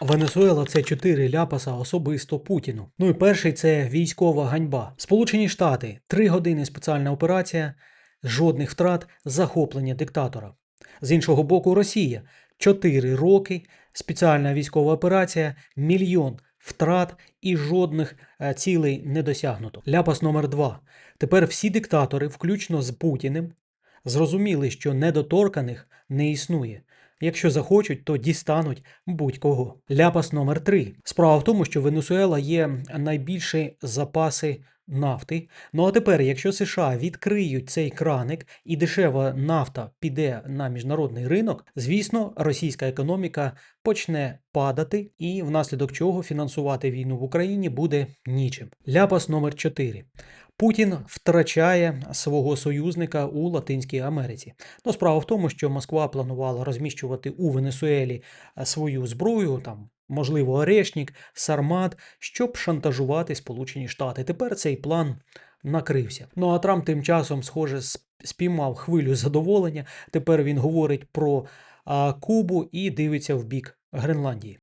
Венесуела це чотири ляпаса особисто Путіну. Ну і перший це військова ганьба. Сполучені Штати три години спеціальна операція, жодних втрат, захоплення диктатора. З іншого боку, Росія чотири роки, спеціальна військова операція, мільйон втрат і жодних е, цілей не досягнуто. Ляпас номер два. Тепер всі диктатори, включно з Путіним, зрозуміли, що недоторканих не існує. Якщо захочуть, то дістануть будь-кого. Ляпас номер 3 Справа в тому, що Венесуела є найбільші запаси нафти. Ну а тепер, якщо США відкриють цей краник і дешева нафта піде на міжнародний ринок, звісно, російська економіка почне падати, і внаслідок чого фінансувати війну в Україні буде нічим. Ляпас номер 4 Путін втрачає свого союзника у Латинській Америці. Ну, справа в тому, що Москва планувала розміщувати у Венесуелі е, свою зброю, там, можливо, Орешнік, Сармат, щоб шантажувати Сполучені Штати. Тепер цей план накрився. Ну а Трамп тим часом, схоже, спіймав хвилю задоволення. Тепер він говорить про а, Кубу і дивиться в бік Гренландії.